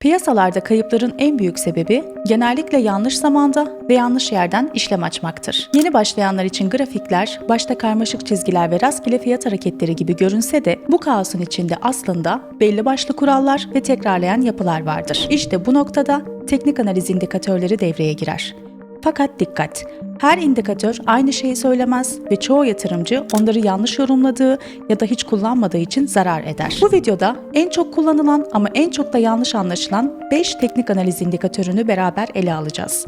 Piyasalarda kayıpların en büyük sebebi genellikle yanlış zamanda ve yanlış yerden işlem açmaktır. Yeni başlayanlar için grafikler, başta karmaşık çizgiler ve rastgele fiyat hareketleri gibi görünse de bu kaosun içinde aslında belli başlı kurallar ve tekrarlayan yapılar vardır. İşte bu noktada teknik analiz indikatörleri devreye girer. Fakat dikkat! Her indikatör aynı şeyi söylemez ve çoğu yatırımcı onları yanlış yorumladığı ya da hiç kullanmadığı için zarar eder. Bu videoda en çok kullanılan ama en çok da yanlış anlaşılan 5 teknik analiz indikatörünü beraber ele alacağız.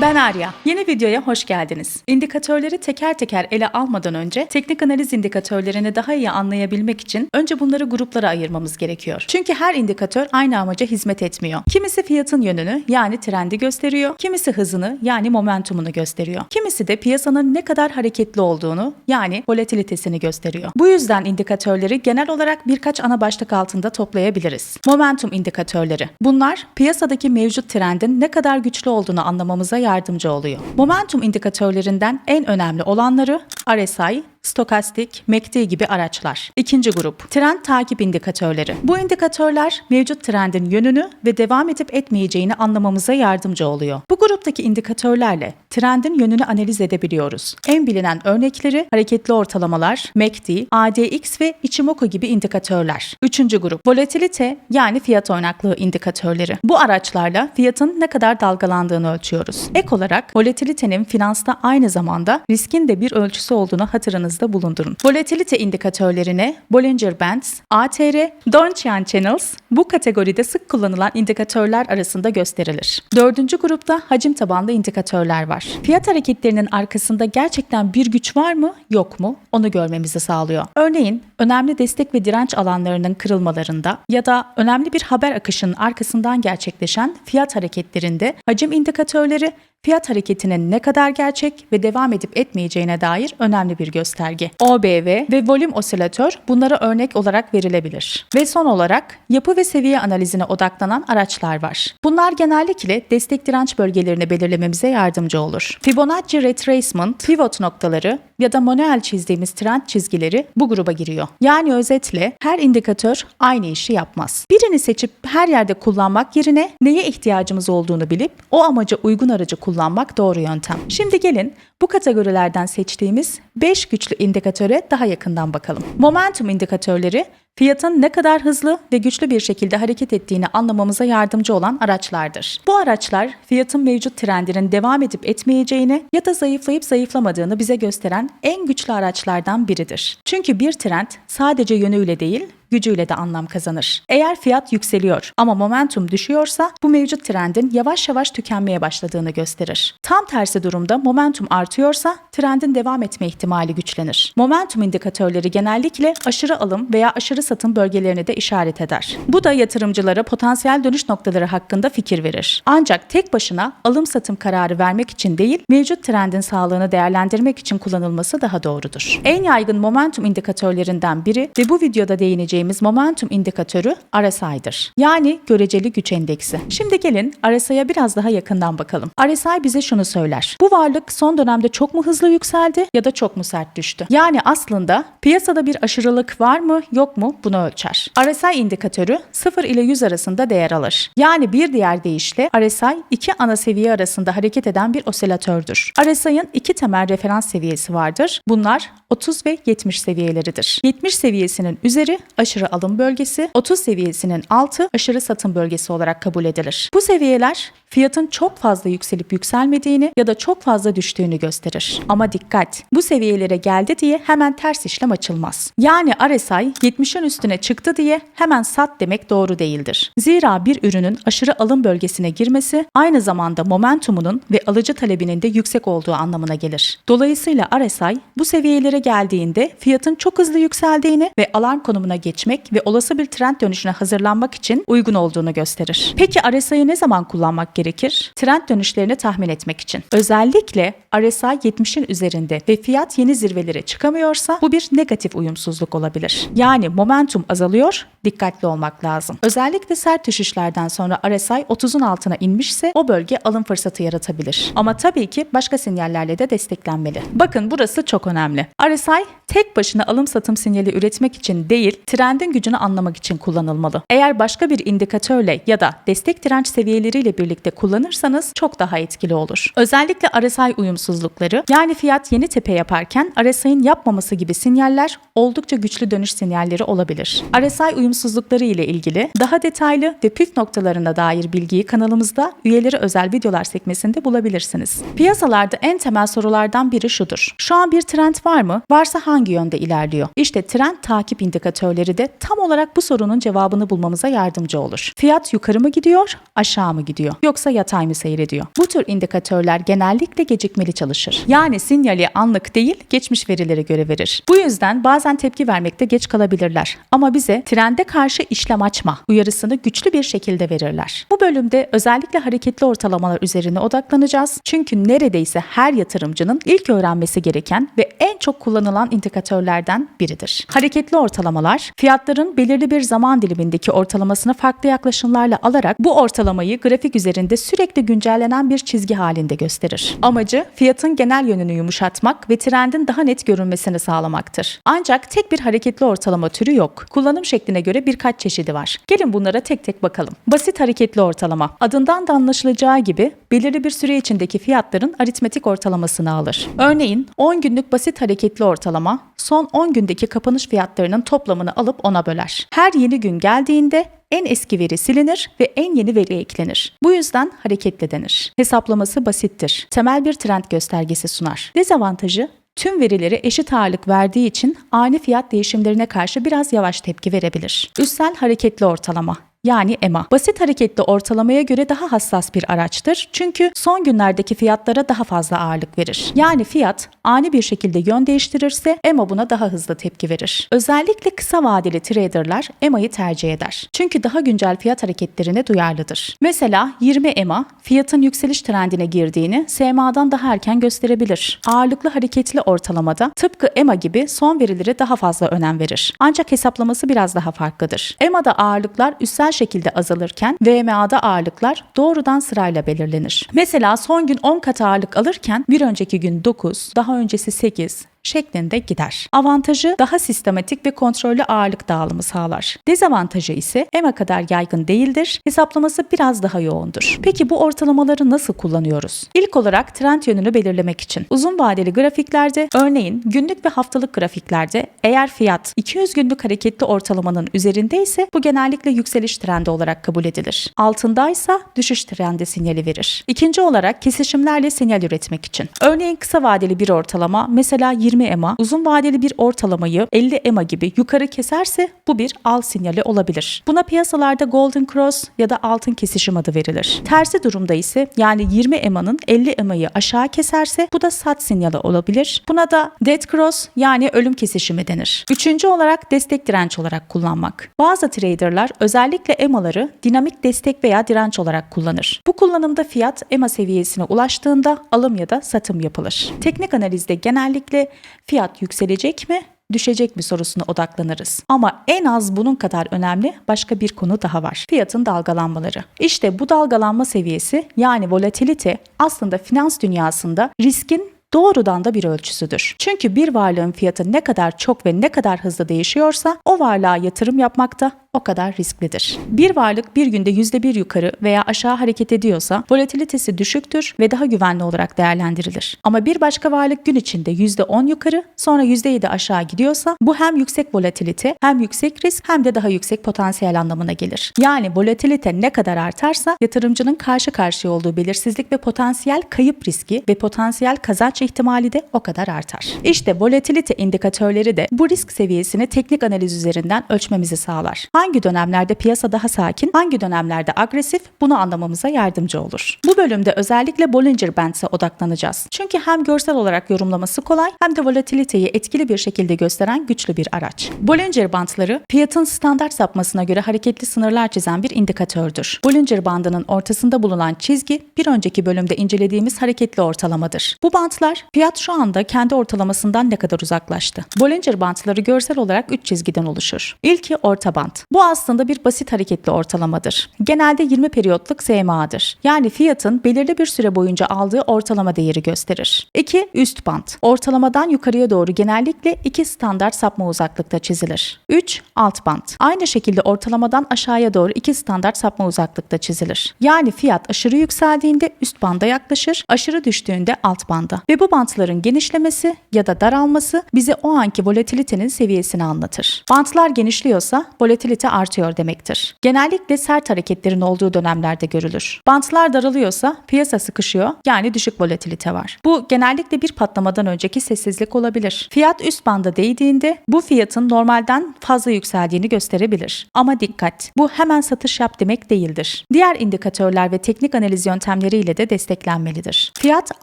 Ben Arya. Yeni videoya hoş geldiniz. İndikatörleri teker teker ele almadan önce teknik analiz indikatörlerini daha iyi anlayabilmek için önce bunları gruplara ayırmamız gerekiyor. Çünkü her indikatör aynı amaca hizmet etmiyor. Kimisi fiyatın yönünü yani trendi gösteriyor, kimisi hızını yani momentumunu gösteriyor. Kimisi de piyasanın ne kadar hareketli olduğunu yani volatilitesini gösteriyor. Bu yüzden indikatörleri genel olarak birkaç ana başlık altında toplayabiliriz. Momentum indikatörleri. Bunlar piyasadaki mevcut trendin ne kadar güçlü olduğunu anlamamıza yardımcı oluyor. Momentum indikatörlerinden en önemli olanları RSI, stokastik, MACD gibi araçlar. İkinci grup, trend takip indikatörleri. Bu indikatörler mevcut trendin yönünü ve devam edip etmeyeceğini anlamamıza yardımcı oluyor. Bu gruptaki indikatörlerle trendin yönünü analiz edebiliyoruz. En bilinen örnekleri hareketli ortalamalar, MACD, ADX ve Ichimoku gibi indikatörler. Üçüncü grup, volatilite yani fiyat oynaklığı indikatörleri. Bu araçlarla fiyatın ne kadar dalgalandığını ölçüyoruz. Ek olarak volatilitenin finansta aynı zamanda riskin de bir ölçüsü olduğunu hatırınızda bulundurun. Volatilite indikatörlerine Bollinger Bands, ATR, Donchian Channels bu kategoride sık kullanılan indikatörler arasında gösterilir. Dördüncü grupta hacim tabanlı indikatörler var. Fiyat hareketlerinin arkasında gerçekten bir güç var mı, yok mu onu görmemizi sağlıyor. Örneğin önemli destek ve direnç alanlarının kırılmalarında ya da önemli bir haber akışının arkasından gerçekleşen fiyat hareketlerinde hacim indikatörleri fiyat hareketinin ne kadar gerçek ve devam edip etmeyeceğine dair önemli bir gösterge. OBV ve volüm osilatör bunlara örnek olarak verilebilir. Ve son olarak yapı ve seviye analizine odaklanan araçlar var. Bunlar genellikle destek direnç bölgelerini belirlememize yardımcı olur. Fibonacci retracement, pivot noktaları ya da manuel çizdiğimiz trend çizgileri bu gruba giriyor. Yani özetle her indikatör aynı işi yapmaz. Birini seçip her yerde kullanmak yerine neye ihtiyacımız olduğunu bilip o amaca uygun aracı kullanmak doğru yöntem. Şimdi gelin bu kategorilerden seçtiğimiz 5 güçlü indikatöre daha yakından bakalım. Momentum indikatörleri fiyatın ne kadar hızlı ve güçlü bir şekilde hareket ettiğini anlamamıza yardımcı olan araçlardır. Bu araçlar fiyatın mevcut trendinin devam edip etmeyeceğini ya da zayıflayıp zayıflamadığını bize gösteren en güçlü araçlardan biridir. Çünkü bir trend sadece yönüyle değil, gücüyle de anlam kazanır. Eğer fiyat yükseliyor ama momentum düşüyorsa bu mevcut trendin yavaş yavaş tükenmeye başladığını gösterir. Tam tersi durumda momentum artıyorsa trendin devam etme ihtimali güçlenir. Momentum indikatörleri genellikle aşırı alım veya aşırı satım bölgelerini de işaret eder. Bu da yatırımcılara potansiyel dönüş noktaları hakkında fikir verir. Ancak tek başına alım satım kararı vermek için değil, mevcut trendin sağlığını değerlendirmek için kullanılması daha doğrudur. En yaygın momentum indikatörlerinden biri ve bu videoda değineceğimiz momentum indikatörü RSI'dir. Yani göreceli güç endeksi. Şimdi gelin RSI'ye biraz daha yakından bakalım. RSI bize şunu söyler. Bu varlık son dönemde çok mu hızlı yükseldi ya da çok mu sert düştü? Yani aslında piyasada bir aşırılık var mı yok mu bunu ölçer. RSI indikatörü 0 ile 100 arasında değer alır. Yani bir diğer deyişle RSI iki ana seviye arasında hareket eden bir osilatördür. RSI'ın iki temel referans seviyesi vardır. Bunlar 30 ve 70 seviyeleridir. 70 seviyesinin üzeri aşırı alım bölgesi, 30 seviyesinin altı aşırı satım bölgesi olarak kabul edilir. Bu seviyeler fiyatın çok fazla yükselip yükselmediğini ya da çok fazla düştüğünü gösterir. Ama dikkat! Bu seviyelere geldi diye hemen ters işlem açılmaz. Yani RSI 70'in üstüne çıktı diye hemen sat demek doğru değildir. Zira bir ürünün aşırı alım bölgesine girmesi aynı zamanda momentumunun ve alıcı talebinin de yüksek olduğu anlamına gelir. Dolayısıyla RSI bu seviyelere geldiğinde fiyatın çok hızlı yükseldiğini ve alarm konumuna geçmek ve olası bir trend dönüşüne hazırlanmak için uygun olduğunu gösterir. Peki RSI'yi ne zaman kullanmak gerekiyor? Gerekir? Trend dönüşlerini tahmin etmek için. Özellikle RSI 70'in üzerinde ve fiyat yeni zirvelere çıkamıyorsa bu bir negatif uyumsuzluk olabilir. Yani momentum azalıyor, dikkatli olmak lazım. Özellikle sert düşüşlerden sonra RSI 30'un altına inmişse o bölge alım fırsatı yaratabilir. Ama tabii ki başka sinyallerle de desteklenmeli. Bakın burası çok önemli. RSI tek başına alım satım sinyali üretmek için değil, trendin gücünü anlamak için kullanılmalı. Eğer başka bir indikatörle ya da destek direnç seviyeleriyle birlikte kullanırsanız çok daha etkili olur. Özellikle RSI uyumsuzlukları yani fiyat yeni tepe yaparken RSI'nin yapmaması gibi sinyaller oldukça güçlü dönüş sinyalleri olabilir. RSI uyumsuzlukları ile ilgili daha detaylı ve püf noktalarına dair bilgiyi kanalımızda üyeleri özel videolar sekmesinde bulabilirsiniz. Piyasalarda en temel sorulardan biri şudur. Şu an bir trend var mı? Varsa hangi yönde ilerliyor? İşte trend takip indikatörleri de tam olarak bu sorunun cevabını bulmamıza yardımcı olur. Fiyat yukarı mı gidiyor, aşağı mı gidiyor? Yoksa yatay mı seyrediyor? Bu tür indikatörler genellikle gecikmeli çalışır. Yani sinyali anlık değil, geçmiş verilere göre verir. Bu yüzden bazen tepki vermekte geç kalabilirler. Ama bize trende karşı işlem açma uyarısını güçlü bir şekilde verirler. Bu bölümde özellikle hareketli ortalamalar üzerine odaklanacağız. Çünkü neredeyse her yatırımcının ilk öğrenmesi gereken ve en çok kullanılan indikatörlerden biridir. Hareketli ortalamalar, fiyatların belirli bir zaman dilimindeki ortalamasını farklı yaklaşımlarla alarak bu ortalamayı grafik üzerinde sürekli güncellenen bir çizgi halinde gösterir. Amacı fiyatın genel yönünü yumuşatmak ve trendin daha net görünmesini sağlamaktır. Ancak tek bir hareketli ortalama türü yok. Kullanım şekline göre birkaç çeşidi var. Gelin bunlara tek tek bakalım. Basit hareketli ortalama. Adından da anlaşılacağı gibi belirli bir süre içindeki fiyatların aritmetik ortalamasını alır. Örneğin 10 günlük basit hareketli ortalama son 10 gündeki kapanış fiyatlarının toplamını alıp ona böler. Her yeni gün geldiğinde en eski veri silinir ve en yeni veri eklenir. Bu yüzden hareketli denir. Hesaplaması basittir. Temel bir trend göstergesi sunar. Dezavantajı tüm verileri eşit ağırlık verdiği için ani fiyat değişimlerine karşı biraz yavaş tepki verebilir. Üssel hareketli ortalama yani EMA. Basit hareketli ortalamaya göre daha hassas bir araçtır. Çünkü son günlerdeki fiyatlara daha fazla ağırlık verir. Yani fiyat ani bir şekilde yön değiştirirse EMA buna daha hızlı tepki verir. Özellikle kısa vadeli traderlar EMA'yı tercih eder. Çünkü daha güncel fiyat hareketlerine duyarlıdır. Mesela 20 EMA fiyatın yükseliş trendine girdiğini SMA'dan daha erken gösterebilir. Ağırlıklı hareketli ortalamada tıpkı EMA gibi son verilere daha fazla önem verir. Ancak hesaplaması biraz daha farklıdır. EMA'da ağırlıklar üstsel şekilde azalırken VMA'da ağırlıklar doğrudan sırayla belirlenir. Mesela son gün 10 kat ağırlık alırken bir önceki gün 9, daha öncesi 8, şeklinde gider. Avantajı daha sistematik ve kontrollü ağırlık dağılımı sağlar. Dezavantajı ise EMA kadar yaygın değildir. Hesaplaması biraz daha yoğundur. Peki bu ortalamaları nasıl kullanıyoruz? İlk olarak trend yönünü belirlemek için. Uzun vadeli grafiklerde örneğin günlük ve haftalık grafiklerde eğer fiyat 200 günlük hareketli ortalamanın üzerindeyse bu genellikle yükseliş trendi olarak kabul edilir. Altındaysa düşüş trendi sinyali verir. İkinci olarak kesişimlerle sinyal üretmek için. Örneğin kısa vadeli bir ortalama mesela 20 20 EMA uzun vadeli bir ortalamayı 50 EMA gibi yukarı keserse bu bir al sinyali olabilir. Buna piyasalarda Golden Cross ya da altın kesişim adı verilir. Tersi durumda ise yani 20 EMA'nın 50 EMA'yı aşağı keserse bu da sat sinyali olabilir. Buna da Dead Cross yani ölüm kesişimi denir. Üçüncü olarak destek direnç olarak kullanmak. Bazı traderlar özellikle EMA'ları dinamik destek veya direnç olarak kullanır. Bu kullanımda fiyat EMA seviyesine ulaştığında alım ya da satım yapılır. Teknik analizde genellikle fiyat yükselecek mi, düşecek mi sorusuna odaklanırız. Ama en az bunun kadar önemli başka bir konu daha var. Fiyatın dalgalanmaları. İşte bu dalgalanma seviyesi yani volatilite aslında finans dünyasında riskin doğrudan da bir ölçüsüdür. Çünkü bir varlığın fiyatı ne kadar çok ve ne kadar hızlı değişiyorsa o varlığa yatırım yapmakta o kadar risklidir. Bir varlık bir günde %1 yukarı veya aşağı hareket ediyorsa volatilitesi düşüktür ve daha güvenli olarak değerlendirilir. Ama bir başka varlık gün içinde %10 yukarı sonra %7 aşağı gidiyorsa bu hem yüksek volatilite hem yüksek risk hem de daha yüksek potansiyel anlamına gelir. Yani volatilite ne kadar artarsa yatırımcının karşı karşıya olduğu belirsizlik ve potansiyel kayıp riski ve potansiyel kazanç ihtimali de o kadar artar. İşte volatilite indikatörleri de bu risk seviyesini teknik analiz üzerinden ölçmemizi sağlar. Dönemlerde piyasa daha sakin, hangi dönemlerde agresif bunu anlamamıza yardımcı olur. Bu bölümde özellikle Bollinger Bands'e odaklanacağız. Çünkü hem görsel olarak yorumlaması kolay hem de volatiliteyi etkili bir şekilde gösteren güçlü bir araç. Bollinger Bandları fiyatın standart sapmasına göre hareketli sınırlar çizen bir indikatördür. Bollinger Bandı'nın ortasında bulunan çizgi bir önceki bölümde incelediğimiz hareketli ortalamadır. Bu bantlar fiyat şu anda kendi ortalamasından ne kadar uzaklaştı. Bollinger Bandları görsel olarak 3 çizgiden oluşur. İlki orta band. Bu aslında bir basit hareketli ortalamadır. Genelde 20 periyotluk SMA'dır. Yani fiyatın belirli bir süre boyunca aldığı ortalama değeri gösterir. 2. Üst band. Ortalamadan yukarıya doğru genellikle iki standart sapma uzaklıkta çizilir. 3. Alt band. Aynı şekilde ortalamadan aşağıya doğru iki standart sapma uzaklıkta çizilir. Yani fiyat aşırı yükseldiğinde üst banda yaklaşır, aşırı düştüğünde alt banda. Ve bu bantların genişlemesi ya da daralması bize o anki volatilitenin seviyesini anlatır. Bantlar genişliyorsa volatilite artıyor demektir. Genellikle sert hareketlerin olduğu dönemlerde görülür. Bantlar daralıyorsa piyasa sıkışıyor yani düşük volatilite var. Bu genellikle bir patlamadan önceki sessizlik olabilir. Fiyat üst banda değdiğinde bu fiyatın normalden fazla yükseldiğini gösterebilir. Ama dikkat, bu hemen satış yap demek değildir. Diğer indikatörler ve teknik analiz yöntemleriyle de desteklenmelidir. Fiyat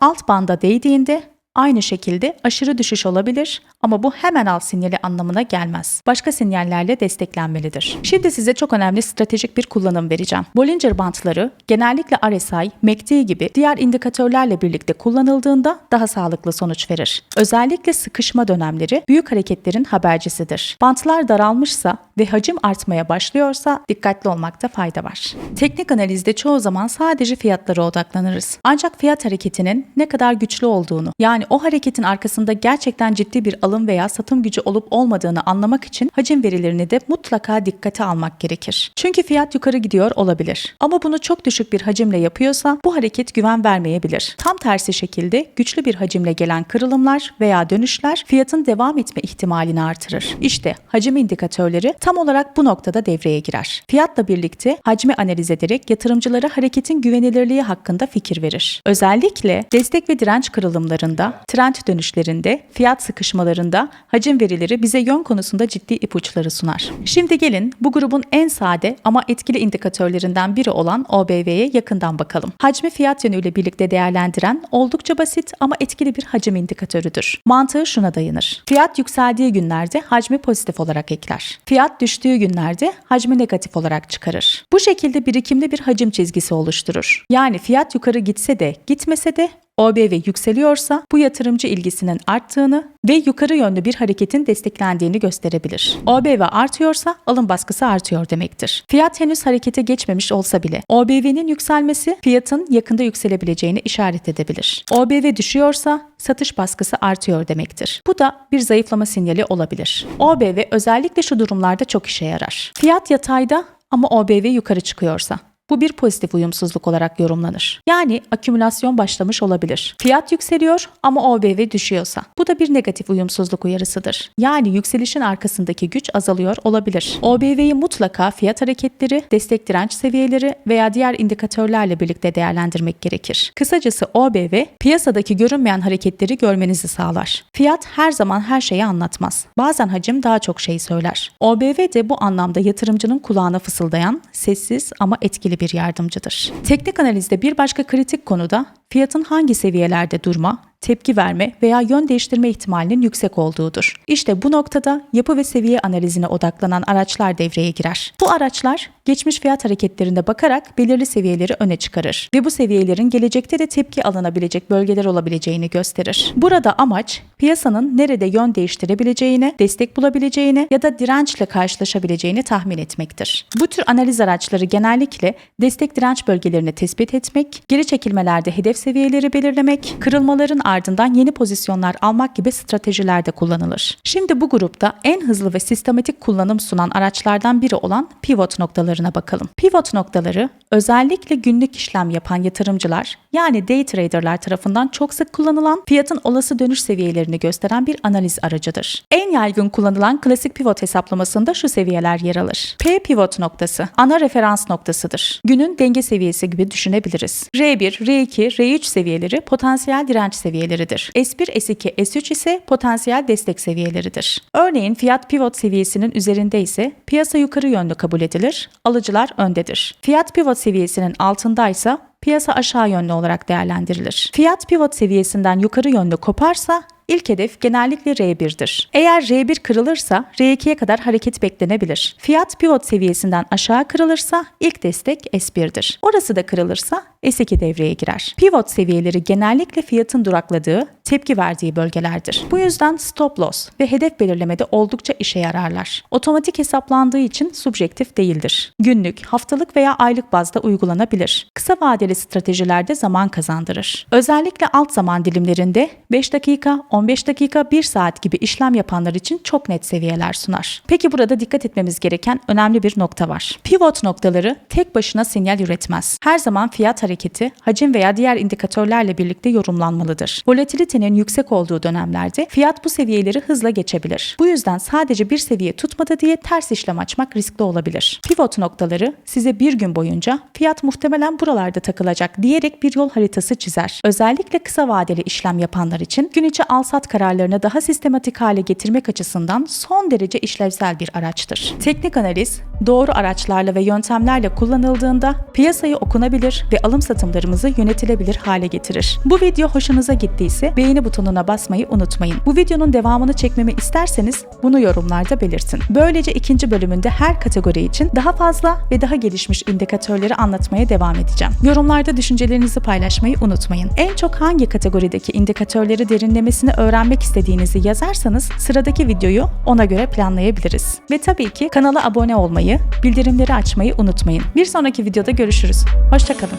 alt banda değdiğinde Aynı şekilde aşırı düşüş olabilir ama bu hemen al sinyali anlamına gelmez. Başka sinyallerle desteklenmelidir. Şimdi size çok önemli stratejik bir kullanım vereceğim. Bollinger bantları genellikle RSI, MACD gibi diğer indikatörlerle birlikte kullanıldığında daha sağlıklı sonuç verir. Özellikle sıkışma dönemleri büyük hareketlerin habercisidir. Bantlar daralmışsa ve hacim artmaya başlıyorsa dikkatli olmakta fayda var. Teknik analizde çoğu zaman sadece fiyatlara odaklanırız. Ancak fiyat hareketinin ne kadar güçlü olduğunu yani o hareketin arkasında gerçekten ciddi bir alım veya satım gücü olup olmadığını anlamak için hacim verilerini de mutlaka dikkate almak gerekir. Çünkü fiyat yukarı gidiyor olabilir. Ama bunu çok düşük bir hacimle yapıyorsa bu hareket güven vermeyebilir. Tam tersi şekilde güçlü bir hacimle gelen kırılımlar veya dönüşler fiyatın devam etme ihtimalini artırır. İşte hacim indikatörleri tam olarak bu noktada devreye girer. Fiyatla birlikte hacmi analiz ederek yatırımcılara hareketin güvenilirliği hakkında fikir verir. Özellikle destek ve direnç kırılımlarında, trend dönüşlerinde, fiyat sıkışmalarında hacim verileri bize yön konusunda ciddi ipuçları sunar. Şimdi gelin bu grubun en sade ama etkili indikatörlerinden biri olan OBV'ye yakından bakalım. Hacmi fiyat yönüyle birlikte değerlendiren oldukça basit ama etkili bir hacim indikatörüdür. Mantığı şuna dayanır. Fiyat yükseldiği günlerde hacmi pozitif olarak ekler. Fiyat düştüğü günlerde hacmi negatif olarak çıkarır. Bu şekilde birikimli bir hacim çizgisi oluşturur. Yani fiyat yukarı gitse de gitmese de OBV yükseliyorsa bu yatırımcı ilgisinin arttığını ve yukarı yönlü bir hareketin desteklendiğini gösterebilir. OBV artıyorsa alım baskısı artıyor demektir. Fiyat henüz harekete geçmemiş olsa bile OBV'nin yükselmesi fiyatın yakında yükselebileceğini işaret edebilir. OBV düşüyorsa satış baskısı artıyor demektir. Bu da bir zayıflama sinyali olabilir. OBV özellikle şu durumlarda çok işe yarar. Fiyat yatayda ama OBV yukarı çıkıyorsa. Bu bir pozitif uyumsuzluk olarak yorumlanır. Yani akümülasyon başlamış olabilir. Fiyat yükseliyor ama OBV düşüyorsa. Bu da bir negatif uyumsuzluk uyarısıdır. Yani yükselişin arkasındaki güç azalıyor olabilir. OBV'yi mutlaka fiyat hareketleri, destek direnç seviyeleri veya diğer indikatörlerle birlikte değerlendirmek gerekir. Kısacası OBV piyasadaki görünmeyen hareketleri görmenizi sağlar. Fiyat her zaman her şeyi anlatmaz. Bazen hacim daha çok şey söyler. OBV de bu anlamda yatırımcının kulağına fısıldayan, sessiz ama etkili bir yardımcıdır. Teknik analizde bir başka kritik konuda fiyatın hangi seviyelerde durma, tepki verme veya yön değiştirme ihtimalinin yüksek olduğudur. İşte bu noktada yapı ve seviye analizine odaklanan araçlar devreye girer. Bu araçlar geçmiş fiyat hareketlerinde bakarak belirli seviyeleri öne çıkarır ve bu seviyelerin gelecekte de tepki alınabilecek bölgeler olabileceğini gösterir. Burada amaç piyasanın nerede yön değiştirebileceğini, destek bulabileceğini ya da dirençle karşılaşabileceğini tahmin etmektir. Bu tür analiz araçları genellikle destek direnç bölgelerini tespit etmek, geri çekilmelerde hedef seviyeleri belirlemek, kırılmaların ardından yeni pozisyonlar almak gibi stratejilerde kullanılır. Şimdi bu grupta en hızlı ve sistematik kullanım sunan araçlardan biri olan pivot noktalarına bakalım. Pivot noktaları özellikle günlük işlem yapan yatırımcılar yani day traderlar tarafından çok sık kullanılan fiyatın olası dönüş seviyelerini gösteren bir analiz aracıdır. En yaygın kullanılan klasik pivot hesaplamasında şu seviyeler yer alır. P pivot noktası ana referans noktasıdır. Günün denge seviyesi gibi düşünebiliriz. R1, R2, R3 seviyeleri potansiyel direnç seviyeleri seviyeleridir. S1, S2, S3 ise potansiyel destek seviyeleridir. Örneğin fiyat pivot seviyesinin üzerinde ise piyasa yukarı yönlü kabul edilir, alıcılar öndedir. Fiyat pivot seviyesinin altındaysa piyasa aşağı yönlü olarak değerlendirilir. Fiyat pivot seviyesinden yukarı yönlü koparsa İlk hedef genellikle R1'dir. Eğer R1 kırılırsa R2'ye kadar hareket beklenebilir. Fiyat pivot seviyesinden aşağı kırılırsa ilk destek S1'dir. Orası da kırılırsa S2 devreye girer. Pivot seviyeleri genellikle fiyatın durakladığı, tepki verdiği bölgelerdir. Bu yüzden stop loss ve hedef belirlemede oldukça işe yararlar. Otomatik hesaplandığı için subjektif değildir. Günlük, haftalık veya aylık bazda uygulanabilir. Kısa vadeli stratejilerde zaman kazandırır. Özellikle alt zaman dilimlerinde 5 dakika, 15 dakika, 1 saat gibi işlem yapanlar için çok net seviyeler sunar. Peki burada dikkat etmemiz gereken önemli bir nokta var. Pivot noktaları tek başına sinyal üretmez. Her zaman fiyat hareketi, hacim veya diğer indikatörlerle birlikte yorumlanmalıdır. Volatilitenin yüksek olduğu dönemlerde fiyat bu seviyeleri hızla geçebilir. Bu yüzden sadece bir seviye tutmadı diye ters işlem açmak riskli olabilir. Pivot noktaları size bir gün boyunca fiyat muhtemelen buralarda takılacak diyerek bir yol haritası çizer. Özellikle kısa vadeli işlem yapanlar için gün içi al-sat kararlarını daha sistematik hale getirmek açısından son derece işlevsel bir araçtır. Teknik analiz doğru araçlarla ve yöntemlerle kullanıldığında piyasayı okunabilir ve alım satımlarımızı yönetilebilir hale getirir. Bu video hoşunuza gittiyse beğeni butonuna basmayı unutmayın. Bu videonun devamını çekmemi isterseniz bunu yorumlarda belirtin. Böylece ikinci bölümünde her kategori için daha fazla ve daha gelişmiş indikatörleri anlatmaya devam edeceğim. Yorumlarda düşüncelerinizi paylaşmayı unutmayın. En çok hangi kategorideki indikatörleri derinlemesine öğrenmek istediğinizi yazarsanız sıradaki videoyu ona göre planlayabiliriz. Ve tabii ki kanala abone olmayı, bildirimleri açmayı unutmayın. Bir sonraki videoda görüşürüz. Hoşçakalın.